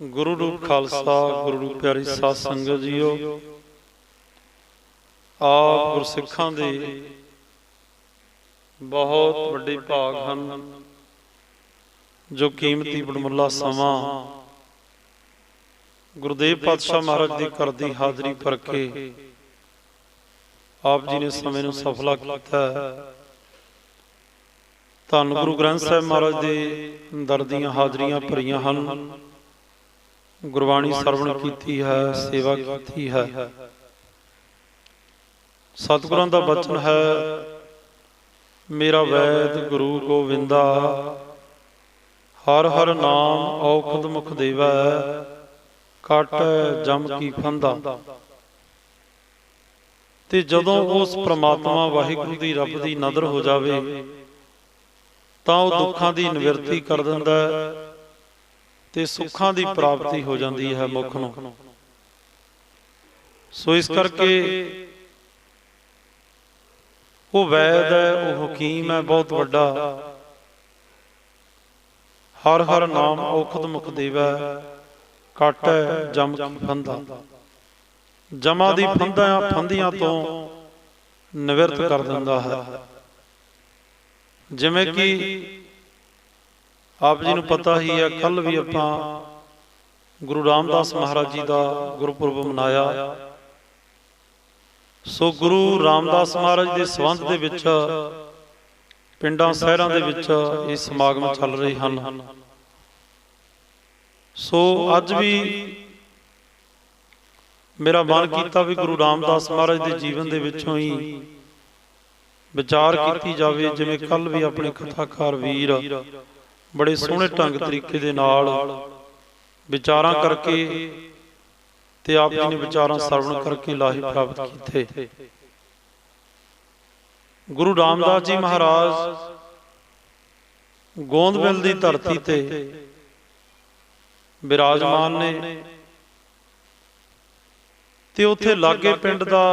ਗੁਰੂ ਰੂਪ ਖਾਲਸਾ ਗੁਰੂ ਰੂਪ ਪਿਆਰੀ ਸਾਧ ਸੰਗਤ ਜੀਓ। ਆਪ ਗੁਰਸਿੱਖਾਂ ਦੇ ਬਹੁਤ ਵੱਡੇ ਭਾਗ ਹਨ ਜੋ ਕੀਮਤੀ ਬੜਮੁੱਲਾ ਸਮਾਂ ਗੁਰਦੇਵ ਪਾਤਸ਼ਾਹ ਮਹਾਰਾਜ ਦੀ ਕਰਦੀ ਹਾਜ਼ਰੀ ਭਰ ਕੇ ਆਪ ਜੀ ਨੇ ਸਮੇਂ ਨੂੰ ਸਫਲਾ ਕੀਤਾ ਧੰਨ ਗੁਰੂ ਗ੍ਰੰਥ ਸਾਹਿਬ ਮਹਾਰਾਜ ਦੇ ਦਰ ਦੀਆਂ ਹਾਜ਼ਰੀਆਂ ਭਰੀਆਂ ਹਨ। ਗੁਰਬਾਣੀ ਸਰਵਣ ਕੀਤੀ ਹੈ ਸੇਵਾ ਕੀਤੀ ਹੈ। ਸਤਿਗੁਰਾਂ ਦਾ ਬਚਨ ਹੈ ਮੇਰਾ ਵੈਦ ਗੁਰੂ ਗੋਵਿੰਦਾ ਹਰ ਹਰ ਨਾਮ ਔਖਦ ਮੁਖ ਦੇਵੈ ਕਟ ਜਮ ਕੀ ਫੰਦਾ। ਤੇ ਜਦੋਂ ਉਸ ਪ੍ਰਮਾਤਮਾ ਵਾਹਿਗੁਰੂ ਦੀ ਰੱਬ ਦੀ ਨਦਰ ਹੋ ਜਾਵੇ ਤਾਂ ਉਹ ਦੁੱਖਾਂ ਦੀ ਨਿਵਰਤੀ ਕਰ ਦਿੰਦਾ ਹੈ। ਤੇ ਸੁੱਖਾਂ ਦੀ ਪ੍ਰਾਪਤੀ ਹੋ ਜਾਂਦੀ ਹੈ ਮੁਖ ਨੂੰ। ਸੋ ਇਸ ਕਰਕੇ ਉਹ ਵੈਦ ਹੈ ਉਹ ਹਕੀਮ ਹੈ ਬਹੁਤ ਵੱਡਾ। ਹਰ ਹਰ ਨਾਮ ਔਖਦ ਮੁਖ ਦੇਵੈ ਕਟ ਜਮ ਫੰਦਾ। ਜਮਾ ਦੀ ਫੰਦਾਂ ਫੰਦੀਆਂ ਤੋਂ ਨਿਵਰਤ ਕਰ ਦਿੰਦਾ ਹੈ। ਜਿਵੇਂ ਕਿ ਆਪ ਜੀ ਨੂੰ ਪਤਾ ਹੀ ਹੈ ਕੱਲ ਵੀ ਆਪਾਂ ਗੁਰੂ ਰਾਮਦਾਸ ਮਹਾਰਾਜ ਜੀ ਦਾ ਗੁਰਪੁਰਬ ਮਨਾਇਆ। ਸੋ ਗੁਰੂ ਰਾਮਦਾਸ ਮਹਾਰਾਜ ਦੇ ਸੰਬੰਧ ਦੇ ਵਿੱਚ ਪਿੰਡਾਂ ਸ਼ਹਿਰਾਂ ਦੇ ਵਿੱਚ ਇਹ ਸਮਾਗਮ ਚੱਲ ਰਹੇ ਹਨ। ਸੋ ਅੱਜ ਵੀ ਮੇਰਾ ਮਨ ਕੀਤਾ ਵੀ ਗੁਰੂ ਰਾਮਦਾਸ ਮਹਾਰਾਜ ਦੇ ਜੀਵਨ ਦੇ ਵਿੱਚੋਂ ਹੀ ਵਿਚਾਰ ਕੀਤੀ ਜਾਵੇ ਜਿਵੇਂ ਕੱਲ ਵੀ ਆਪਣੇ ਕਥਾਕਾਰ ਵੀਰ ਬੜੇ ਸੋਹਣੇ ਢੰਗ ਤਰੀਕੇ ਦੇ ਨਾਲ ਵਿਚਾਰਾਂ ਕਰਕੇ ਤੇ ਆਪ ਜੀ ਨੇ ਵਿਚਾਰਾਂ ਸਰਵਣ ਕਰਕੇ ਲਾਹੀ ਪ੍ਰਾਪਤ ਕੀਤੇ। ਗੁਰੂ ਰਾਮਦਾਸ ਜੀ ਮਹਾਰਾਜ ਗੋਂਦਵਿਲ ਦੀ ਧਰਤੀ ਤੇ ਬਿਰਾਜਮਾਨ ਨੇ ਤੇ ਉੱਥੇ ਲਾਗੇ ਪਿੰਡ ਦਾ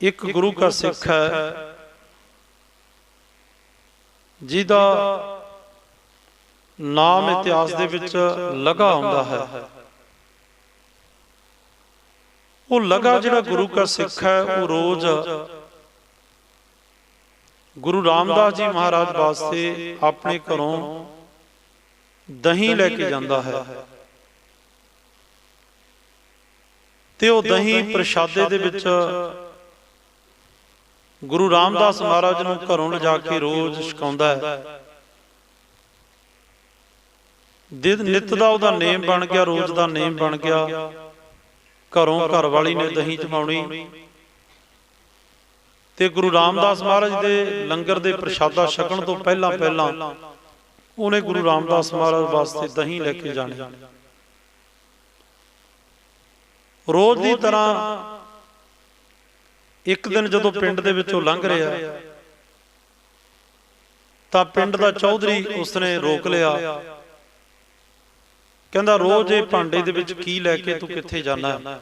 ਇੱਕ ਗੁਰੂ ਕਾ ਸਿੱਖ ਹੈ। ਜਿਹਦਾ ਨਾਮ ਇਤਿਹਾਸ ਦੇ ਵਿੱਚ ਲਗਾ ਹੁੰਦਾ ਹੈ। ਉਹ ਲਗਾ ਜਿਹੜਾ ਗੁਰੂ ਕਾ ਸਿੱਖ ਹੈ, ਉਹ ਰੋਜ਼ ਗੁਰੂ ਰਾਮਦਾਸ ਜੀ ਮਹਾਰਾਜ ਵਾਸਤੇ ਆਪਣੇ ਘਰੋਂ ਦਹੀਂ ਲੈ ਕੇ ਜਾਂਦਾ ਹੈ। ਤੇ ਉਹ ਦਹੀਂ ਪ੍ਰਸ਼ਾਦੇ ਦੇ ਵਿੱਚ ਗੁਰੂ ਰਾਮਦਾਸ ਮਹਾਰਾਜ ਨੂੰ ਘਰੋਂ ਲਿਜਾ ਕੇ ਰੋਜ਼ ਛਕਾਉਂਦਾ ਹੈ। ਦਿਨ ਨਿਤ ਦਾ ਉਹਦਾ ਨੇਮ ਬਣ ਗਿਆ, ਰੋਜ਼ ਦਾ ਨੇਮ ਬਣ ਗਿਆ, ਘਰੋਂ ਘਰ ਵਾਲੀ ਨੇ ਦਹੀਂ ਜਮਾਉਣੀ ਤੇ ਗੁਰੂ ਰਾਮਦਾਸ ਮਹਾਰਾਜ ਦੇ ਲੰਗਰ ਦੇ ਪ੍ਰਸ਼ਾਦਾ ਛਕਣ ਤੋਂ ਪਹਿਲਾਂ ਪਹਿਲਾਂ ਉਹਨੇ ਗੁਰੂ ਰਾਮਦਾਸ ਮਹਾਰਾਜ ਵਾਸਤੇ ਦਹੀਂ ਲੈ ਕੇ ਜਾਣੀ। ਰੋਜ਼ ਦੀ ਤਰ੍ਹਾਂ ਇੱਕ ਦਿਨ ਜਦੋਂ ਪਿੰਡ ਦੇ ਵਿੱਚੋਂ ਲੰਘ ਰਿਹਾ ਤਾਂ ਪਿੰਡ ਦਾ ਚੌਧਰੀ ਉਸਨੇ ਰੋਕ ਲਿਆ। ਕਹਿੰਦਾ ਰੋਜ਼ ਇਹ ਭਾਂਡੇ ਦੇ ਵਿੱਚ ਕੀ ਲੈ ਕੇ ਤੂੰ ਕਿੱਥੇ ਜਾਣਾ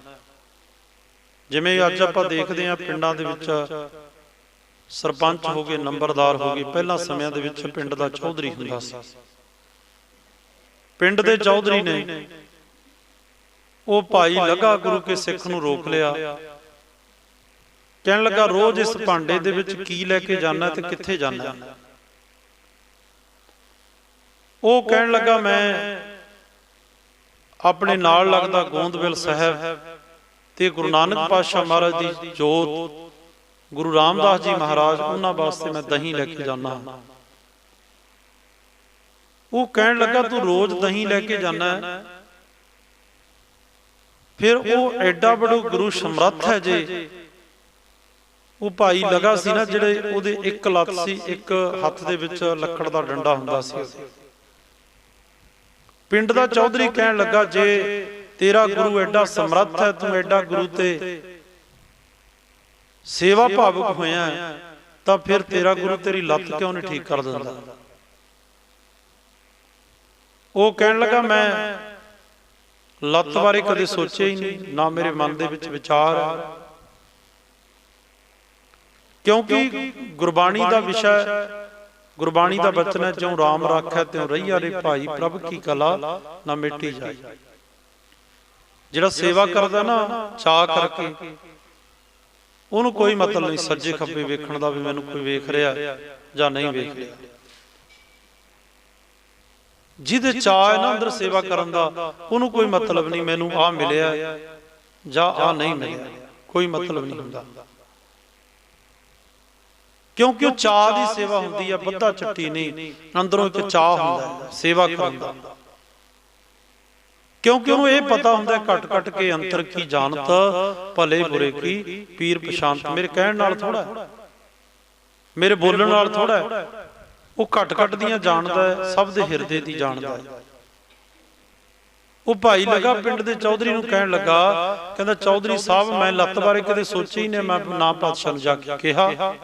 ਜਿਵੇਂ ਅੱਜ ਆਪਾਂ ਦੇਖਦੇ ਆਂ ਪਿੰਡਾਂ ਦੇ ਵਿੱਚ ਸਰਪੰਚ ਹੋ ਗਏ ਨੰਬਰਦਾਰ ਹੋ ਗਏ ਪਹਿਲਾਂ ਸਮਿਆਂ ਦੇ ਵਿੱਚ ਪਿੰਡ ਦਾ ਚੌਧਰੀ ਹੁੰਦਾ ਸੀ। ਪਿੰਡ ਦੇ ਚੌਧਰੀ ਨੇ ਉਹ ਭਾਈ ਲਗਾ ਗੁਰੂ ਕੇ ਸਿੱਖ ਨੂੰ ਰੋਕ ਲਿਆ। ਕਹਿਣ ਲੱਗਾ ਰੋਜ਼ ਇਸ ਭਾਂਡੇ ਦੇ ਵਿੱਚ ਕੀ ਲੈ ਕੇ ਜਾਣਾ ਤੇ ਕਿੱਥੇ ਜਾਣਾ ਉਹ ਕਹਿਣ ਲੱਗਾ ਮੈਂ ਆਪਣੇ ਨਾਲ ਲੱਗਦਾ ਗੋਂਦਵਿਲ ਸਾਹਿਬ ਤੇ ਗੁਰੂ ਨਾਨਕ ਪਾਤਸ਼ਾਹ ਮਹਾਰਾਜ ਦੀ ਜੋਤ ਗੁਰੂ ਰਾਮਦਾਸ ਜੀ ਮਹਾਰਾਜ ਉਹਨਾਂ ਵਾਸਤੇ ਮੈਂ ਦਹੀਂ ਲੈ ਕੇ ਜਾਣਾ ਉਹ ਕਹਿਣ ਲੱਗਾ ਤੂੰ ਰੋਜ਼ ਦਹੀਂ ਲੈ ਕੇ ਜਾਣਾ ਫਿਰ ਉਹ ਐਡਾ ਬੜਾ ਗੁਰੂ ਸਮਰੱਥ ਹੈ ਜੇ। ਉਹ ਭਾਈ ਲਗਾ ਸੀ ਨਾ ਜਿਹੜੇ ਉਹਦੇ ਇੱਕ ਲੱਤ ਸੀ ਇੱਕ ਹੱਥ ਦੇ ਵਿੱਚ ਲੱਕੜ ਦਾ ਡੰਡਾ ਹੁੰਦਾ ਸੀ ਪਿੰਡ ਦਾ ਚੌਧਰੀ ਕਹਿਣ ਲੱਗਾ ਜੇ ਤੇਰਾ ਗੁਰੂ ਐਡਾ ਸਮਰੱਥ ਹੈ ਤੂੰ ਐਡਾ ਗੁਰੂ ਤੇ ਸੇਵਾ ਭਾਵੁਕ ਹੋਇਆ ਤਾਂ ਫਿਰ ਤੇਰਾ ਗੁਰੂ ਤੇਰੀ ਲੱਤ ਕਿਉਂ ਨਹੀਂ ਠੀਕ ਕਰ ਦਿੰਦਾ? ਉਹ ਕਹਿਣ ਲੱਗਾ ਮੈਂ ਲੱਤ ਬਾਰੇ ਕਦੇ ਸੋਚਿਆ ਹੀ ਨਹੀਂ ਨਾ ਮੇਰੇ ਮਨ ਦੇ ਵਿੱਚ ਵਿਚਾਰ ਹੈ। ਕਿਉਂਕਿ ਗੁਰਬਾਣੀ ਦਾ ਵਿਸ਼ਾ ਗੁਰਬਾਣੀ ਦਾ ਬਚਨ ਹੈ ਜਿਉ ਰਾਮ ਰਾਖੈ ਤਿਉ ਰਹੀਆ ਰੇ ਭਾਈ ਪ੍ਰਭ ਕੀ ਕਲਾ ਨਾ ਮਿਟੀ ਜਾਏ। ਜਿਹੜਾ ਸੇਵਾ ਕਰਦਾ ਨਾ ਚਾਹ ਕਰਕੇ ਉਹਨੂੰ ਕੋਈ ਮਤਲਬ ਨਹੀਂ ਸੱਜੇ ਖੱਬੇ ਵੇਖਣ ਦਾ ਵੀ ਮੈਨੂੰ ਕੋਈ ਵੇਖ ਰਿਹਾ ਜਾਂ ਨਹੀਂ ਵੇਖ ਰਿਹਾ। ਜਿਹਦੇ ਚਾਹ ਹੈ ਨਾ ਅੰਦਰ ਸੇਵਾ ਕਰਨ ਦਾ ਉਹਨੂੰ ਕੋਈ ਮਤਲਬ ਨਹੀਂ ਮੈਨੂੰ ਆ ਮਿਲਿਆ ਜਾਂ ਆ ਨਹੀਂ ਮਿਲਿਆ। ਕੋਈ ਮਤਲਬ ਨਹੀਂ ਹੁੰਦਾ। ਕਿਉਂਕਿ ਉਹ ਚਾਹ ਦੀ ਸੇਵਾ ਹੁੰਦੀ ਹੈ ਬੱਧਾ ਚੱਟੀ ਨਹੀਂ। ਅੰਦਰੋਂ ਇੱਕ ਚਾਹ ਹੁੰਦਾ ਸੇਵਾ ਕਰਨ ਦਾ ਕਿਉਂਕਿ ਉਹਨੂੰ ਇਹ ਪਤਾ ਹੁੰਦਾ ਘਟ ਘਟ ਕੇ ਅੰਤਰ ਕੀ ਜਾਣਤ ਭਲੇ ਬੁਰੇ ਕੀ ਪੀਰ ਪਛਾਨਤ ਮੇਰੇ ਕਹਿਣ ਨਾਲ ਥੋੜਾ ਮੇਰੇ ਬੋਲਣ ਨਾਲ ਥੋੜਾ ਉਹ ਘਟ ਘਟ ਦੀਆਂ ਜਾਣਦਾ ਹੈ ਸਭ ਦੇ ਹਿਰਦੇ ਦੀ ਜਾਣਦਾ ਹੈ। ਉਹ ਭਾਈ ਲਗਾ ਪਿੰਡ ਦੇ ਚੌਧਰੀ ਨੂੰ ਕਹਿਣ ਲੱਗਾ ਕਹਿੰਦਾ ਚੌਧਰੀ ਸਾਹਿਬ ਮੈਂ ਲੱਤ ਬਾਰੇ ਕਦੇ ਸੋਚਿਆ ਹੀ ਨਹੀਂ ਮੈਂ ਨਾ ਪਾਤਸ਼ਾਹ ਨੂੰ ਜਾ ਕੇ ਕਿਹਾ।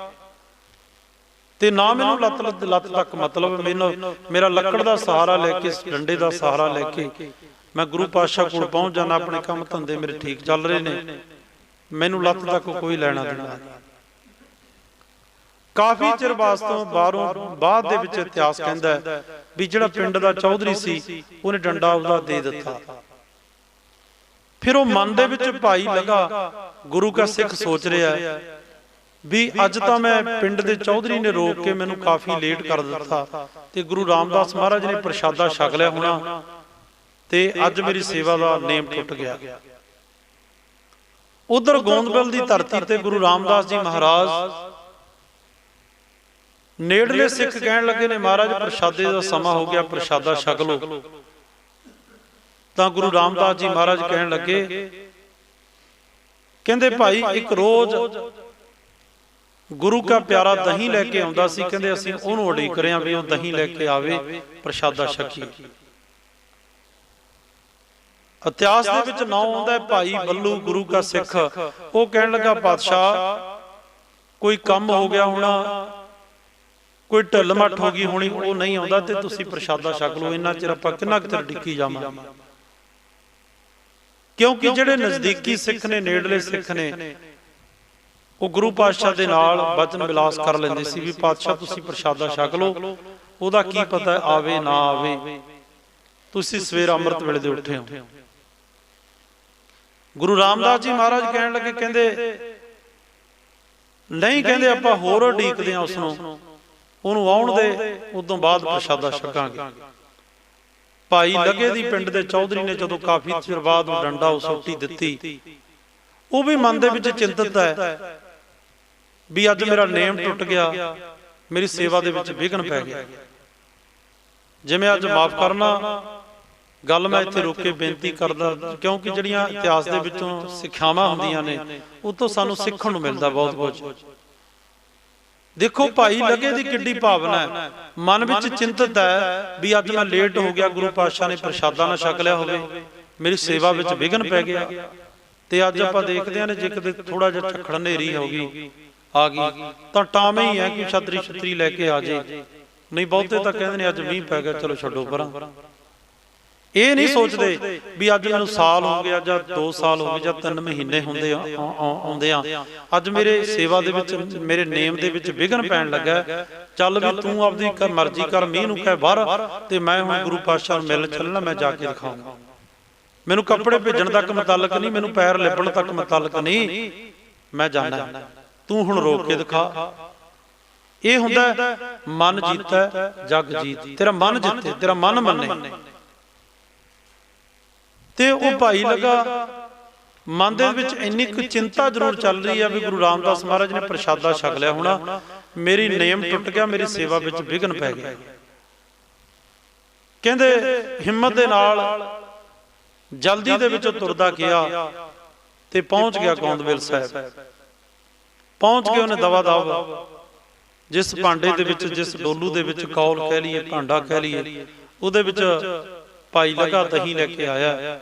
ਤੇ ਨਾ ਮੈਨੂੰ ਲੱਤ ਲੱਤ ਤੱਕ ਮਤਲਬ ਮੈਨੂੰ ਮੇਰਾ ਲੱਕੜ ਦਾ ਸਹਾਰਾ ਲੈ ਕੇ, ਡੰਡੇ ਦਾ ਸਹਾਰਾ ਲੈ ਕੇ ਮੈਂ ਗੁਰੂ ਪਾਤਸ਼ਾਹ ਕੋਲ ਪਹੁੰਚ ਜਾਣਾ ਆਪਣੇ ਕੰਮ ਧੰਦੇ ਮੇਰੇ ਠੀਕ ਚੱਲ ਰਹੇ ਨੇ। ਮੈਨੂੰ ਲੱਤ ਤੱਕ ਕੋਈ ਲੈਣਾ ਦੇਣਾ ਕਾਫੀ ਚਿਰ ਵਾਸਤੋਂ ਬਾਹਰੋਂ ਬਾਅਦ ਦੇ ਵਿੱਚ ਇਤਿਹਾਸ ਕਹਿੰਦਾ ਵੀ ਜਿਹੜਾ ਪਿੰਡ ਦਾ ਚੌਧਰੀ ਸੀ, ਉਹਨੇ ਡੰਡਾ ਉਹਦਾ ਦੇ ਦਿੱਤਾ। ਫਿਰ ਉਹ ਮਨ ਦੇ ਵਿੱਚ ਭਾਈ ਲਗਾ, ਗੁਰੂ ਕਾ ਸਿੱਖ ਸੋਚ ਰਿਹਾ ਵੀ ਅੱਜ ਤਾਂ ਮੈਂ ਪਿੰਡ ਦੇ ਚੌਧਰੀ ਨੇ ਰੋਕ ਕੇ ਮੈਨੂੰ ਕਾਫੀ ਲੇਟ ਕਰ ਦਿੱਤਾ ਤੇ ਗੁਰੂ ਰਾਮਦਾਸ ਮਹਾਰਾਜ ਨੇ ਪ੍ਰਸ਼ਾਦਾ ਛਕ ਲਿਆ ਹੋਣਾ ਤੇ ਅੱਜ ਮੇਰੀ ਸੇਵਾ ਦਾ ਨੇਮ ਟੁੱਟ ਗਿਆ। ਉਧਰ ਗੋਂਦਬਲ ਦੀ ਧਰਤੀ ਤੇ ਗੁਰੂ ਰਾਮਦਾਸ ਜੀ ਮਹਾਰਾਜ ਨੇੜਲੇ ਸਿੱਖ ਕਹਿਣ ਲੱਗੇ ਨੇ, ਮਹਾਰਾਜ, ਪ੍ਰਸ਼ਾਦੇ ਦਾ ਸਮਾਂ ਹੋ ਗਿਆ, ਪ੍ਰਸ਼ਾਦਾ ਛਕ ਲਓ। ਤਾਂ ਗੁਰੂ ਰਾਮਦਾਸ ਜੀ ਮਹਾਰਾਜ ਕਹਿਣ ਲੱਗੇ, ਕਹਿੰਦੇ, ਭਾਈ, ਇੱਕ ਰੋਜ਼ ਗੁਰੂ ਕਾ ਪਿਆਰਾ ਦਹੀਂ ਲੈ ਕੇ ਆਉਂਦਾ ਸੀ ਕਹਿੰਦੇ ਅਸੀਂ ਉਹਨੂੰ ਉਡੀਕ ਰਹੇ ਹਾਂ ਵੀ ਉਹ ਦਹੀਂ ਲੈ ਕੇ ਆਵੇ ਪ੍ਰਸ਼ਾਦਾ ਛਕੀਏ ਇਤਿਹਾਸ ਦੇ ਵਿੱਚ ਨਾਂ ਆਉਂਦਾ ਹੈ ਭਾਈ ਬੱਲੂ ਗੁਰੂ ਕਾ ਸਿੱਖ। ਉਹ ਕਹਿਣ ਲੱਗਾ ਪਾਤਸ਼ਾਹ ਕੋਈ ਕੰਮ ਹੋ ਗਿਆ ਹੋਣਾ ਕੋਈ ਢਿੱਲ ਮੱਠ ਹੋ ਗਈ ਹੋਣੀ ਉਹ ਨਹੀਂ ਆਉਂਦਾ ਤੇ ਤੁਸੀਂ ਪ੍ਰਸ਼ਾਦਾ ਛਕ ਲਓ ਇੰਨਾ ਚਿਰ ਆਪਾਂ ਕਿੰਨਾ ਕੁ ਚਿਰ ਡਿੱਕੀ ਜਾਵਾਂਗੇ ਕਿਉਂਕਿ ਜਿਹੜੇ ਨਜ਼ਦੀਕੀ ਸਿੱਖ ਨੇ ਨੇੜਲੇ ਸਿੱਖ ਨੇ ਉਹ ਗੁਰੂ ਪਾਤਸ਼ਾਹ ਦੇ ਨਾਲ ਬਚਨ ਵਿਲਾਸ ਕਰ ਲੈਂਦੇ ਸੀ ਵੀ ਪਾਤਸ਼ਾਹ, ਤੁਸੀਂ ਪ੍ਰਸ਼ਾਦਾ ਛਕ ਲਓ। ਉਹਦਾ ਕੀ ਪਤਾ ਆਵੇ ਨਾ ਆਵੇ। ਤੁਸੀਂ ਸਵੇਰ ਅੰਮ੍ਰਿਤ ਵੇਲੇ ਦੇ ਉੱਠੇ ਹੋ। ਗੁਰੂ ਰਾਮਦਾਸ ਜੀ ਮਹਾਰਾਜ ਕਹਿਣ ਲੱਗੇ, ਕਹਿੰਦੇ, ਨਹੀਂ ਕਹਿੰਦੇ ਆਪਾਂ ਹੋਰ ਉਡੀਕਦੇ ਆ ਉਸ ਨੂੰ ਉਹਨੂੰ ਆਉਣ ਦੇ, ਉਦੋਂ ਬਾਅਦ ਪ੍ਰਸ਼ਾਦਾ ਛਕਾਂਗੇ। ਭਾਈ ਲੱਗੇ ਦੀ ਪਿੰਡ ਦੇ ਚੌਧਰੀ ਨੇ ਜਦੋਂ ਕਾਫੀ ਚਿਰ ਬਾਅਦ ਡੰਡਾ ਉਹ ਸੁੱਟੀ ਦਿੱਤੀ, ਉਹ ਵੀ ਮਨ ਦੇ ਵਿੱਚ ਚਿੰਤਤ ਹੈ। ਵੀ ਅੱਜ ਮੇਰਾ ਨੇਮ ਟੁੱਟ ਗਿਆ, ਮੇਰੀ ਸੇਵਾ ਦੇ ਵਿੱਚ ਵਿਘਨ ਪੈ ਗਿਆ। ਜਿਵੇਂ ਅੱਜ ਮਾਫ ਕਰਨਾ, ਗੱਲ ਮੈਂ ਇੱਥੇ ਰੋਕ ਕੇ ਬੇਨਤੀ ਕਰਦਾ, ਕਿਉਂਕਿ ਜਿਹੜੀਆਂ ਇਤਿਹਾਸ ਦੇ ਵਿੱਚੋਂ ਸਿੱਖਿਆਵਾਂ ਹੁੰਦੀਆਂ ਨੇ, ਉਹ ਤੋਂ ਸਾਨੂੰ ਸਿੱਖਣ ਨੂੰ ਮਿਲਦਾ ਬਹੁਤ ਕੁਝ। ਦੇਖੋ ਭਾਈ ਲੱਗੇ ਦੀ ਕਿੱਡੀ ਭਾਵਨਾ ਹੈ। ਮਨ ਵਿੱਚ ਚਿੰਤਤ ਹੈ ਵੀ ਅੱਜ ਮੈਂ ਲੇਟ ਹੋ ਗਿਆ, ਗੁਰੂ ਪਾਤਸ਼ਾਹ ਨੇ ਪ੍ਰਸ਼ਾਦਾ ਨਾ ਛਕ ਲਿਆ ਹੋਵੇ, ਮੇਰੀ ਸੇਵਾ ਵਿੱਚ ਵਿਘਨ ਪੈ ਗਿਆ। ਤੇ ਅੱਜ ਆਪਾਂ ਦੇਖਦੇ ਹਾਂ ਨੇ ਜੇ ਕਦੇ ਥੋੜਾ ਜਿਹਾ ਝੱਖੜ ਹਨੇਰੀ ਹੋ ਗਈ ਆ ਗਈ। ਤਾਂ ਟਾਵੇਂ ਹੀ ਹੈ ਕਿ ਛਤਰੀ ਛਤਰੀ ਲੈ ਕੇ ਆ ਜੇ। ਨਹੀਂ ਬਹੁਤੇ ਤਾਂ ਕਹਿੰਦੇ ਨੇ ਅੱਜ ਮੀਂਹ ਪੈ ਗਿਆ ਚਲੋ ਛੱਡੋ ਪਰਾਂ। ਇਹ ਨਹੀਂ ਸੋਚਦੇ ਵੀ ਅੱਜ ਮੈਨੂੰ ਸਾਲ ਹੋ ਗਿਆ ਜਾਂ 2 ਸਾਲ ਹੋ ਗਏ ਜਾਂ 3 ਮਹੀਨੇ ਹੁੰਦੇ ਆ ਆਉਂਦੇ ਆ। ਅੱਜ ਮੇਰੇ ਸੇਵਾ ਦੇ ਵਿੱਚ ਮੇਰੇ ਨੇਮ ਦੇ ਵਿੱਚ ਵਿਘਨ ਪੈਣ ਲੱਗਾ। ਚੱਲ ਵੀ ਤੂੰ ਆਪਦੀ ਮਰਜ਼ੀ ਕਰ ਮੀਂਹ ਨੂੰ ਕਹਿ ਬਾਹਰ ਤੇ ਮੈਂ ਹੁਣ ਗੁਰੂ ਪਾਤਸ਼ਾਹ ਨੂੰ ਮਿਲਣ ਚੱਲਣਾ ਮੈਂ ਜਾ ਕੇ ਦਿਖਾਉਂਗਾ। ਮੈਨੂੰ ਕੱਪੜੇ ਭੇਜਣ ਤੱਕ ਮੁਤਲਕ ਨਹੀਂ ਮੈਨੂੰ ਪੈਰ ਲਿਪਣ ਤੱਕ ਮੁਤਲਕ ਨਹੀਂ। ਮੈਂ ਜਾਣਾ ਤੂੰ ਹੁਣ ਰੋਕ ਕੇ ਦਿਖਾ। ਇਹ ਹੁੰਦਾ ਮਨ ਜੀਤਾ ਜਗ ਜੀਤ। ਤੇਰਾ ਮਨ ਜਿੱਤੇ ਤੇਰਾ ਮਨ ਮੰਨੇ ਤੇ ਉਹ ਭਾਈ ਲਗਾ ਮਨ ਦੇ ਵਿੱਚ ਇੰਨੀ ਕੁ ਚਿੰਤਾ ਜ਼ਰੂਰ ਚੱਲ ਰਹੀ ਆ ਵੀ ਗੁਰੂ ਰਾਮਦਾਸ ਮਹਾਰਾਜ ਨੇ ਪ੍ਰਸ਼ਾਦਾ ਛਕ ਲਿਆ ਹੋਣਾ। ਮੇਰੀ ਨੇਮ ਟੁੱਟ ਗਿਆ ਮੇਰੀ ਸੇਵਾ ਵਿੱਚ ਵਿਘਨ ਪੈ ਗਿਆ। ਕਹਿੰਦੇ ਹਿੰਮਤ ਦੇ ਨਾਲ ਜਲਦੀ ਦੇ ਵਿੱਚ ਤੁਰਦਾ ਗਿਆ ਤੇ ਪਹੁੰਚ ਗਿਆ ਗੋਂਦਵੇਲ ਸਾਹਿਬ। ਪਹੁੰਚ ਕੇ ਉਹਨੇ ਦਵਾ ਦਵ ਜਿਸ ਭਾਂਡੇ ਦੇ ਵਿੱਚ ਜਿਸ ਡੋਲੂ ਦੇ ਵਿੱਚ ਕੌਲ ਕਹਿ ਲਈਏ ਭਾਂਡਾ ਕਹਿ ਲਈਏ। ਉਹਦੇ ਵਿੱਚ ਭਾਈ ਲਗਾ ਦਹੀਂ ਲੈ ਕੇ ਆਇਆ।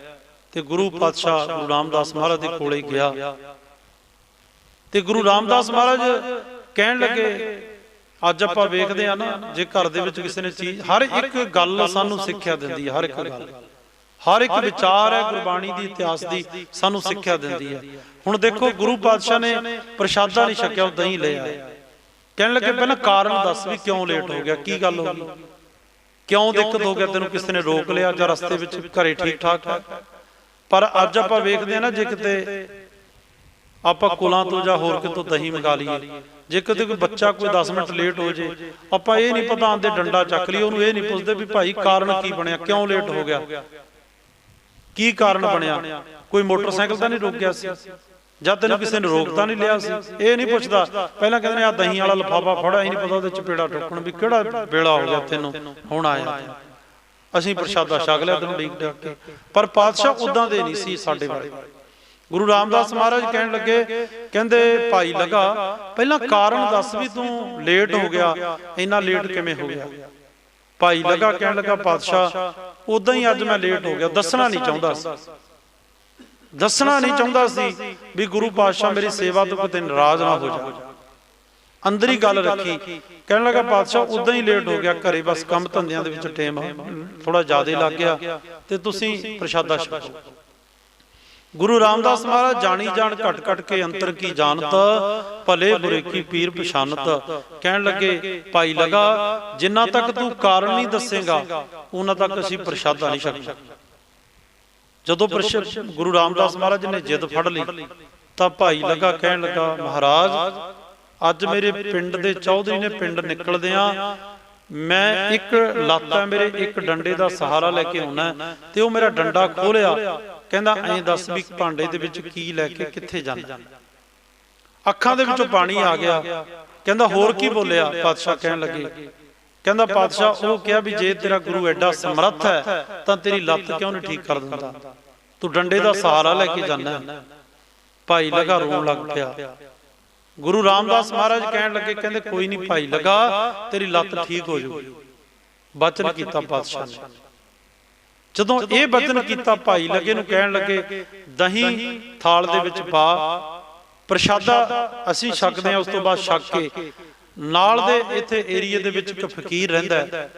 ਤੇ ਗੁਰੂ ਪਾਤਸ਼ਾਹ ਗੁਰੂ ਰਾਮਦਾਸ ਮਹਾਰਾਜ ਦੇ ਕੋਲੇ ਗਿਆ। ਤੇ ਗੁਰੂ ਰਾਮਦਾਸ ਮਹਾਰਾਜ ਕਹਿਣ ਲੱਗੇ ਅੱਜ ਆਪਾਂ ਵੇਖਦੇ ਆ ਨਾ ਜੇ ਘਰ ਦੇ ਵਿੱਚ ਕਿਸੇ ਨੇ ਚੀਜ਼ ਹਰ ਇੱਕ ਗੱਲ ਸਾਨੂੰ ਸਿੱਖਿਆ ਦਿੰਦੀ ਹੈ ਹਰ ਇੱਕ ਗੱਲ। ਹਰ ਇੱਕ ਵਿਚਾਰ ਹੈ ਗੁਰਬਾਣੀ ਦੀ ਇਤਿਹਾਸ ਦੀ ਸਾਨੂੰ ਸਿੱਖਿਆ ਦਿੰਦੀ ਹੈ। ਹੁਣ ਦੇਖੋ ਗੁਰੂ ਪਾਤਸ਼ਾਹ ਨੇ ਪ੍ਰਸ਼ਾਦਾ ਨਹੀਂ ਛਕਿਆ ਉਹ ਦਹੀਂ ਲਿਆ ਕਹਿਣ ਲੱਗੇ ਪਹਿਲਾਂ ਕਾਰਨ ਦੱਸ ਵੀ ਕਿਉਂ ਲੇਟ ਹੋ ਗਿਆ ਕੀ ਗੱਲ ਹੋ ਗਈ? ਕਿਉਂ ਦਿੱਕਤ ਹੋ ਗਿਆ? ਤੈਨੂੰ ਕਿਸੇ ਨੇ ਰੋਕ ਲਿਆ ਜਾਂ ਰਸਤੇ ਵਿੱਚ ਘਰੇ ਠੀਕ ਠਾਕ ਹੈ। ਪਰ ਅੱਜ ਆਪਾਂ ਵੇਖਦੇ ਆ ਨਾ ਜੇ ਕਿਤੇ ਆਪਾਂ ਕੁਲਾਂ ਤੋਂ ਜਾਂ ਹੋਰ ਕਿਤੋਂ ਦਹੀਂ ਮੰਗਾ ਲਈਏ। ਜੇ ਕਿਤੇ ਕੋਈ ਬੱਚਾ ਕੋਈ 10 ਮਿੰਟ ਲੇਟ ਹੋ ਜੇ ਆਪਾਂ ਇਹ ਨਹੀਂ ਪਤਾ ਆਂਦੇ ਡੰਡਾ ਚੱਕ ਲਈ ਉਹਨੂੰ ਇਹ ਨਹੀਂ ਪੁੱਛਦੇ ਵੀ ਭਾਈ ਕਾਰਨ ਕੀ ਬਣਿਆ ਕਿਉਂ ਲੇਟ ਹੋ ਗਿਆ ਕੀ ਕਾਰਨ ਬਣਿਆ? ਕੋਈ ਮੋਟਰਸਾਈਕਲ ਤਾਂ ਨਹੀਂ ਰੁਕ ਗਿਆ ਸੀ। ਜਦ ਤੈਨੂੰ ਕਿਸੇ ਨੇ ਰੋਕਤਾ ਨਹੀਂ ਲਿਆ ਸੀ ਇਹ ਨਹੀਂ ਪੁੱਛਦਾ। ਪਹਿਲਾਂ ਕਹਿੰਦੇ ਆ ਦਹੀਂ ਵਾਲਾ ਲਫਾਫਾ ਫੜਾ ਹੀ ਨਹੀਂ ਪਤਾ ਉਹਦੇ ਚਪੇੜਾ ਟੁੱਕਣ ਵੀ ਕਿਹੜਾ ਵੇਲਾ ਹੋ ਗਿਆ ਤੈਨੂੰ। ਹੁਣ ਆਇਆ। ਅਸੀਂ ਪ੍ਰਸ਼ਾਦਾ ਛਕ ਲਿਆ ਤੈਨੂੰ ਡੀਕ ਡਾਕ ਕੇ। ਪਰ ਪਾਤਸ਼ਾਹ ਉਦਾਂ ਦੇ ਨਹੀਂ ਸੀ ਸਾਡੇ ਵਾਲੇ। ਗੁਰੂ ਰਾਮਦਾਸ ਮਹਾਰਾਜ ਕਹਿਣ ਲੱਗੇ ਕਹਿੰਦੇ ਭਾਈ ਲਗਾ ਪਹਿਲਾਂ ਕਾਰਨ ਦੱਸ ਵੀ ਤੂੰ ਲੇਟ ਹੋ ਗਿਆ ਇੰਨਾ ਲੇਟ ਕਿਵੇਂ ਹੋ ਗਿਆ? ਭਾਈ ਲਗਾ ਕਹਿਣ ਲੱਗਾ ਪਾਤਸ਼ਾਹ ਉਦਾਂ ਹੀ ਅੱਜ ਮੈਂ ਲੇਟ ਹੋ ਗਿਆ ਦੱਸਣਾ ਨਹੀਂ ਚਾਹੁੰਦਾ ਸੀ। ਦੱਸਣਾ ਨਹੀਂ ਚਾਹੁੰਦਾ ਸੀ ਵੀ ਗੁਰੂ ਪਾਤਸ਼ਾਹ ਮੇਰੀ ਸੇਵਾ ਤੋਂ ਕਿਤੇ ਨਾਰਾਜ਼ ਨਾ ਹੋ ਜਾ। ਅੰਦਰ ਹੀ ਗੱਲ ਰੱਖੀ। ਕਹਿਣ ਲੱਗਾ ਪਾਤਸ਼ਾਹ ਉਦਾਂ ਹੀ ਲੇਟ ਹੋ ਗਿਆ ਘਰੇ ਬਸ ਕੰਮ ਧੰਦਿਆਂ ਦੇ ਵਿੱਚ ਟਾਈਮ ਥੋੜਾ ਜ਼ਿਆਦਾ ਲੱਗ ਗਿਆ ਤੇ ਤੁਸੀਂ ਪ੍ਰਸ਼ਾਦਾ ਛਕੋ। ਗੁਰੂ ਰਾਮਦਾਸ ਮਹਾਰਾਜ ਜਾਣੀ ਜਾਣ ਘਟ ਘਟ ਕੇ ਅੰਤਰ ਕੀ ਜਾਣਤ, ਭਲੇ ਬੁਰੇ ਕੀ ਪੀਰ ਪਛਾਨਤ। ਕਹਿਣ ਲੱਗੇ, ਭਾਈ ਲਗਾ, ਜਿੰਨਾ ਤੱਕ ਤੂੰ ਕਾਰਨ ਨਹੀਂ ਦੱਸੇਗਾ, ਉਹਨਾਂ ਤੱਕ ਅਸੀਂ ਪ੍ਰਸ਼ਾਦਾ ਨਹੀਂ ਛਕਣਾ। ਜਦੋਂ ਗੁਰੂ ਰਾਮਦਾਸ ਮਹਾਰਾਜ ਨੇ ਜਿੱਦ ਫੜ ਲਈ, ਤਾਂ ਭਾਈ ਲਗਾ ਕਹਿਣ ਲੱਗਾ, ਮਹਾਰਾਜ, ਅੱਜ ਮੇਰੇ ਪਿੰਡ ਦੇ ਚੌਧਰੀ ਨੇ ਪਿੰਡ ਨਿਕਲਦਿਆਂ ਮੈਂ ਇੱਕ ਲਾਤਾ ਮੇਰੇ ਇੱਕ ਡੰਡੇ ਦਾ ਸਹਾਰਾ ਲੈ ਕੇ ਆਉਣਾ ਤੇ ਉਹ ਮੇਰਾ ਡੰਡਾ ਖੋਲਿਆ ਕਹਿੰਦਾ ਐਂ ਦੱਸ ਵੀ ਭਾਂਡੇ ਦੇ ਵਿੱਚ ਕੀ ਲੈ ਕੇ ਕਿੱਥੇ ਜਾਣਾ ਅੱਖਾਂ ਦੇ ਵਿੱਚੋਂ ਪਾਣੀ ਆ ਗਿਆ। ਕਹਿੰਦਾ ਹੋਰ ਕੀ ਬੋਲਿਆ ਪਾਤਸ਼ਾਹ ਕਹਿਣ ਲੱਗੇ। ਕਹਿੰਦਾ ਪਾਤਸ਼ਾਹ ਉਹ ਕਿਹਾ ਵੀ ਜੇ ਤੇਰਾ ਗੁਰੂ ਐਡਾ ਸਮਰੱਥ ਹੈ ਤਾਂ ਤੇਰੀ ਲੱਤ ਕਿਉਂ ਨਹੀਂ ਠੀਕ ਕਰ ਦਿੰਦਾ? ਤੂੰ ਡੰਡੇ ਦਾ ਸਹਾਰਾ ਲੈ ਕੇ ਜਾਂਦਾ। ਭਾਈ ਲਗਾ ਰੋਣ ਲੱਗ ਪਿਆ। ਗੁਰੂ ਰਾਮਦਾਸ ਮਹਾਰਾਜ ਕਹਿਣ ਲੱਗੇ ਕਹਿੰਦੇ ਕੋਈ ਨਹੀਂ ਭਾਈ ਲਗਾ ਤੇਰੀ ਲੱਤ ਠੀਕ ਹੋ ਜਾਊਗੀ ਬਚਨ ਕੀਤਾ ਪਾਤਸ਼ਾਹ ਨੇ। ਜਦੋਂ ਇਹ ਬਚਨ ਕੀਤਾ ਭਾਈ ਲੱਗੇ ਨੂੰ ਕਹਿਣ ਲੱਗੇ ਦਹੀਂ ਥਾਲ ਦੇ ਵਿੱਚ ਪਾ ਪ੍ਰਸ਼ਾਦਾ ਅਸੀਂ ਛਕਦੇ ਹਾਂ ਉਸ ਤੋਂ ਬਾਅਦ ਛਕ ਕੇ। ਨਾਲ ਦੇ ਇੱਥੇ ਏਰੀਏ ਦੇ ਵਿੱਚ ਇੱਕ ਫਕੀਰ ਰਹਿੰਦਾ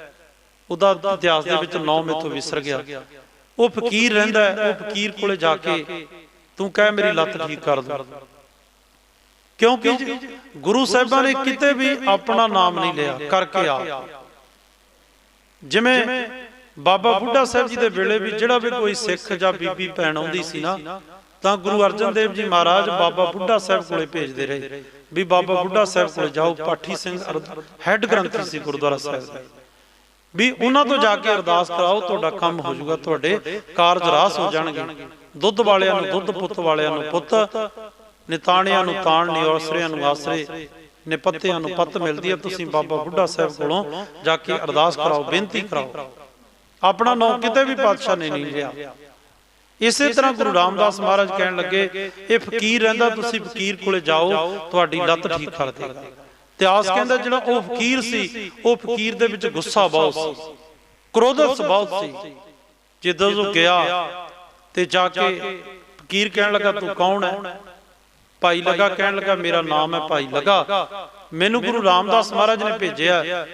ਉਹਦਾ ਇਤਿਹਾਸ ਦੇ ਵਿੱਚ ਨਾਮ ਮੇਥੋਂ ਵਿਸਰ ਗਿਆ। ਉਹ ਫਕੀਰ ਰਹਿੰਦਾ ਉਹ ਫਕੀਰ ਕੋਲੇ ਜਾ ਕੇ ਤੂੰ ਕਹਿ ਮੇਰੀ ਲੱਤ ਠੀਕ ਕਰ ਦੇ। ਕਿਉਂਕਿ ਗੁਰੂ ਸਾਹਿਬਾਂ ਨੇ ਕਿਤੇ ਵੀ ਆਪਣਾ ਨਾਮ ਨਹੀਂ ਲਿਆ ਕਰਕੇ ਆ। ਜਿਵੇਂ ਬਾਬਾ ਬੁੱਢਾ ਸਾਹਿਬ ਜੀ ਦੇ ਵੇਲੇ ਵੀ ਜਿਹੜਾ ਵੀ ਕੋਈ ਸਿੱਖ ਜਾਂ ਬੀਬੀ ਭੈਣ ਆਉਂਦੀ ਸੀ ਨਾ ਤਾਂ ਗੁਰੂ ਅਰਜਨ ਦੇਵ ਜੀ ਮਹਾਰਾਜ ਬਾਬਾ ਬੁੱਢਾ ਸਾਹਿਬ ਕੋਲੇ ਭੇਜਦੇ ਰਹੇ। ਵੀ ਬਾਬਾ ਬੁੱਢਾ ਸਾਹਿਬ ਕੋਲੇ ਜਾਓ ਪਾਠੀ ਸਿੰਘ ਹੈੱਡ ਗ੍ਰੰਥੀ ਸੀ ਗੁਰਦੁਆਰਾ ਸਾਹਿਬ ਦਾ। ਵੀ ਉਹਨਾਂ ਤੋਂ ਜਾ ਕੇ ਅਰਦਾਸ ਕਰਾਓ ਤੁਹਾਡਾ ਕੰਮ ਹੋ ਜਾਊਗਾ ਤੁਹਾਡੇ ਕਾਰਜ ਰਾਸ ਹੋ ਜਾਣਗੇ। ਦੁੱਧ ਵਾਲਿਆਂ ਨੂੰ ਦੁੱਧ ਪੁੱਤ ਵਾਲਿਆਂ ਨੂੰ ਪੁੱਤ। ਨਿਤਾਣਿਆਂ ਨੂੰ ਤਾਣ ਨਿਵਾਸਰਿਆਂ ਨੂੰ ਆਸਰੇ। ਨਿਪੱਤਿਆਂ ਨੂੰ ਪੱਤ ਮਿਲਦੀ ਹੈ ਤੁਸੀਂ ਬਾਬਾ ਬੁੱਢਾ ਸਾਹਿਬ ਕੋਲੋਂ ਜਾ ਕੇ ਅਰਦਾਸ ਕਰਾਓ ਬੇਨਤੀ ਕਰਾਓ ਆਪਣਾ ਨਾਮ ਕਿਤੇ ਵੀ ਪਾਤਸ਼ਾਹ ਨੇ ਨਹੀਂ ਲਿਆ। ਇਸੇ ਤਰ੍ਹਾਂ ਗੁਰੂ ਰਾਮਦਾਸ ਮਹਾਰਾਜ ਕਹਿਣ ਲੱਗੇ, ਇਹ ਫਕੀਰ ਰਹਿੰਦਾ, ਤੁਸੀਂ ਫਕੀਰ ਕੋਲੇ ਜਾਓ, ਤੁਹਾਡੀ ਲੱਤ ਠੀਕ ਕਰ ਦੇਗਾ। ਇਤਿਹਾਸ ਕਹਿੰਦਾ ਜਿਹੜਾ ਉਹ ਫਕੀਰ ਸੀ, ਉਹ ਫਕੀਰ ਦੇ ਵਿੱਚ ਗੁੱਸਾ ਬਹੁਤ ਸੀ, ਕ੍ਰੋਧਤ ਬਹੁਤ ਸੀ। ਜਦੋਂ ਉਹ ਗਿਆ ਤੇ ਜਾ ਕੇ ਫਕੀਰ ਕਹਿਣ ਲੱਗਾ, ਤੂੰ ਕੌਣ ਹੈ? ਭਾਈ ਲਗਾ ਕਹਿਣ ਲੱਗਾ, ਮੇਰਾ ਨਾਮ ਹੈ ਭਾਈ ਲਗਾ। ਮੈਨੂੰ ਗੁਰੂ ਰਾਮਦਾਸ ਮਹਾਰਾਜ ਨੇ ਭੇਜਿਆ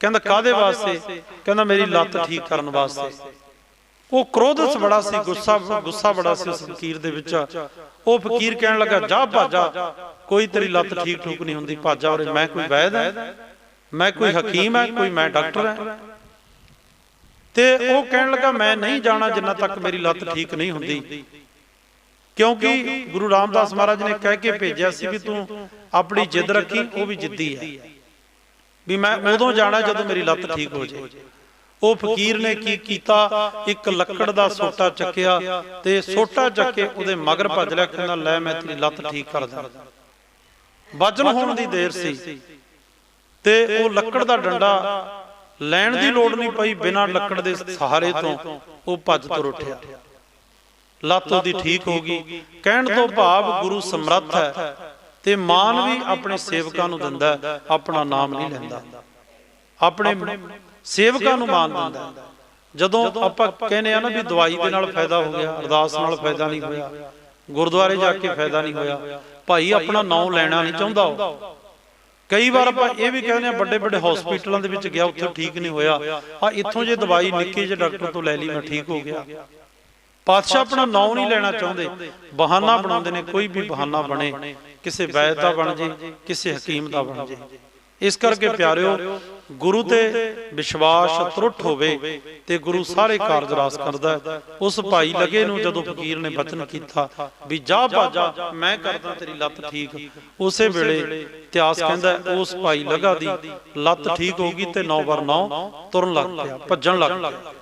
ਕਹਿੰਦਾ ਕਾਦੇ ਵਾਸਤੇ? ਕਹਿੰਦਾ ਮੇਰੀ ਲੱਤ ਠੀਕ ਕਰਨ ਵਾਸਤੇ। ਉਹ ਕ੍ਰੋਧਸ ਬੜਾ ਸੀ ਗੁੱਸਾ ਗੁੱਸਾ ਬੜਾ ਸੀ ਉਸ ਫਕੀਰ ਦੇ ਵਿੱਚ। ਉਹ ਫਕੀਰ ਕਹਿਣ ਲੱਗਾ ਜਾ ਭਾਜਾ ਕੋਈ ਤੇਰੀ ਲੱਤ ਠੀਕ ਠੂਕ ਨਹੀਂ ਹੁੰਦੀ ਭਾਜਾ ਔਰ ਮੈਂ ਕੋਈ ਵੈਦ ਹੈ ਮੈਂ ਕੋਈ ਹਕੀਮ ਹੈ ਕੋਈ ਮੈਂ ਡਾਕਟਰ ਹੈ। ਤੇ ਉਹ ਕਹਿਣ ਲੱਗਾ ਮੈਂ ਨਹੀਂ ਜਾਣਾ ਜਿੰਨਾ ਤੱਕ ਮੇਰੀ ਲੱਤ ਠੀਕ ਨਹੀਂ ਹੁੰਦੀ। ਕਿਉਂਕਿ ਗੁਰੂ ਰਾਮਦਾਸ ਮਹਾਰਾਜ ਨੇ ਕਹਿ ਕੇ ਭੇਜਿਆ ਸੀ ਵੀ ਤੂੰ ਆਪਣੀ ਜਿੱਦ ਰੱਖੀ ਉਹ ਵੀ ਜਿੱਦੀ ਹੈ। ਵੀ ਮੈਂ ਉਦੋਂ ਜਾਣਾ ਜਦੋਂ ਮੇਰੀ ਲੱਤ ਠੀਕ ਹੋ ਜਾਏ। ਉਹ ਫਕੀਰ ਨੇ ਕੀ ਕੀਤਾ? ਇੱਕ ਲੱਕੜ ਦਾ ਸੋਟਾ ਚੱਕਿਆ ਤੇ ਸੋਟਾ ਚੱਕ ਕੇ ਉਹਦੇ ਮਗਰ ਭੱਜ ਲਿਆ ਕਹਿੰਦਾ ਲੈ ਮੈਂ ਤੇਰੀ ਲੱਤ ਠੀਕ ਕਰ ਦਾਂ ਵਜਨ ਹੋਣ ਦੀ ਦੇਰ ਸੀ। ਤੇ ਉਹ ਲੱਕੜ ਦਾ ਡੰਡਾ ਲੈਣ ਦੀ ਲੋੜ ਨਹੀਂ ਪਈ ਬਿਨਾਂ ਲੱਕੜ ਦੇ ਸਹਾਰੇ ਤੋਂ ਉਹ ਭੱਜ ਤੁਰ ਉੱਠਿਆ। ਲੱਤ ਉਹਦੀ ਠੀਕ ਹੋ ਗਈ। ਕਹਿਣ ਤੋਂ ਭਾਵ ਗੁਰੂ ਸਮਰੱਥ ਹੈ। ਤੇ ਮਾਨ ਵੀ ਆਪਣੇ ਸੇਵਕਾਂ ਨੂੰ ਦਿੰਦਾ ਆਪਣਾ ਨਾਮ ਨਹੀਂ ਲੈਂਦਾ। ਆਪਣੇ ਸੇਵਕਾਂ ਨੂੰ ਮਾਨ ਦਿੰਦਾ। ਜਦੋਂ ਆਪਾਂ ਕਹਿੰਦੇ ਆ ਨਾ ਵੀ ਦਵਾਈ ਦੇ ਨਾਲ ਫਾਇਦਾ ਹੋ ਗਿਆ ਅਰਦਾਸ ਨਾਲ ਫਾਇਦਾ ਨਹੀਂ ਹੋਇਆ ਗੁਰਦੁਆਰੇ ਜਾ ਕੇ ਫਾਇਦਾ ਨਹੀਂ ਹੋਇਆ। ਭਾਈ ਆਪਣਾ ਨਾਮ ਲੈਣਾ ਨਹੀਂ ਚਾਹੁੰਦਾ ਉਹ। ਕਈ ਵਾਰ ਆਪਾਂ ਇਹ ਵੀ ਕਹਿੰਦੇ ਆ ਵੱਡੇ ਵੱਡੇ ਹਸਪੀਟਲਾਂ ਦੇ ਵਿੱਚ ਗਿਆ ਉੱਥੇ ਠੀਕ ਨਹੀਂ ਹੋਇਆ। ਆ ਇੱਥੋਂ ਜੇ ਦਵਾਈ ਨਿੱਕੇ ਜਿਹੇ ਡਾਕਟਰ ਤੋਂ ਲੈ ਲਈ ਮੈਂ ਠੀਕ ਹੋ ਗਿਆ। ਪਾਤਸ਼ਾਹ ਆਪਣਾ ਨਾਮ ਨਹੀਂ ਲੈਣਾ ਚਾਹੁੰਦੇ। ਬਹਾਨਾ ਬਣਾਉਂਦੇ ਨੇ ਕੋਈ ਵੀ ਬਹਾਨਾ ਬਣੇ ਕਿਸੇ ਵੈਦ ਦਾ ਬਣ ਜੇ ਕਿਸੇ ਹਕੀਮ ਦਾ ਬਣ ਜੇ। ਇਸ ਕਰਕੇ ਪਿਆਰਿਓ ਗੁਰੂ ਤੇ ਵਿਸ਼ਵਾਸ ਤਰੁੱਟ ਹੋਵੇ ਤੇ ਗੁਰੂ ਸਾਰੇ ਕਾਰਜ ਰਾਸ ਕਰਦਾ। ਉਸ ਭਾਈ ਲਗੇ ਨੂੰ ਜਦੋਂ ਫਕੀਰ ਨੇ ਬਚਨ ਕੀਤਾ ਵੀ ਜਾ ਬਾਜਾ ਮੈਂ ਕਰਦਾ ਤੇਰੀ ਲੱਤ ਠੀਕ। ਉਸੇ ਵੇਲੇ ਇਤਿਹਾਸ ਕਹਿੰਦਾ ਉਸ ਭਾਈ ਲਗਾ ਦੀ ਲੱਤ ਠੀਕ ਹੋ ਗਈ ਤੇ ਨੌ ਬਰ ਨੌ ਤੁਰਨ ਲੱਗ ਪਿਆ ਭੱਜਣ ਲੱਗ ਪਿਆ।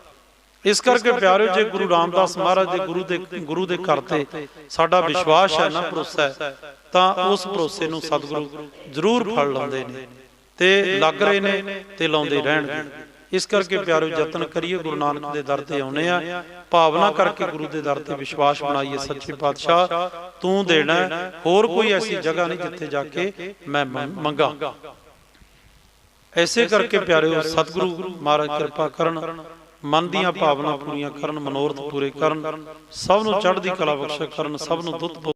ਇਸ ਕਰਕੇ ਪਿਆਰਿਓ ਜੇ ਗੁਰੂ ਰਾਮਦਾਸ ਮਹਾਰਾਜ ਦੇ ਗੁਰੂ ਦੇ ਗੁਰੂ ਦੇ ਘਰ ਤੇ ਸਾਡਾ ਵਿਸ਼ਵਾਸ ਹੈ ਨਾ ਭਰੋਸਾ ਹੈ ਤਾਂ ਉਸ ਭਰੋਸੇ ਨੂੰ ਸਤਿਗੁਰੂ ਜ਼ਰੂਰ ਫੜ ਲਾਉਂਦੇ ਨੇ ਤੇ ਲੱਗ ਰਹੇ ਨੇ ਤੇ ਲਾਉਂਦੇ ਰਹਿਣਗੇ। ਇਸ ਕਰਕੇ ਪਿਆਰਿਓ ਯਤਨ ਕਰੀਏ ਗੁਰੂ ਨਾਨਕ ਦੇ ਦਰ ਤੇ ਆਉਨੇ ਆ ਭਾਵਨਾ ਕਰਕੇ ਗੁਰੂ ਦੇ ਦਰ ਤੇ ਵਿਸ਼ਵਾਸ ਬਣਾਈਏ ਸੱਚੇ ਪਾਤਸ਼ਾਹ। ਤੂੰ ਦੇਣਾ ਹੋਰ ਕੋਈ ਐਸੀ ਜਗ੍ਹਾ ਨਹੀਂ ਜਿੱਥੇ ਜਾ ਕੇ ਮੈਂ ਮੰਗ- ਮੰਗਾ। ਐਸੇ ਕਰਕੇ ਪਿਆਰਿਓ ਸਤਿਗੁਰੂ ਮਹਾਰਾਜ ਕਿਰਪਾ ਕਰਨ ਮਨ ਦੀਆਂ ਭਾਵਨਾ ਪੂਰੀਆਂ ਕਰਨ ਮਨੋਰਥ ਪੂਰੇ ਕਰਨ ਸਭ ਨੂੰ ਚੜ੍ਹਦੀ ਕਲਾ ਬਖਸ਼ ਕਰਨ ਸਭ ਨੂੰ ਦੁੱਧ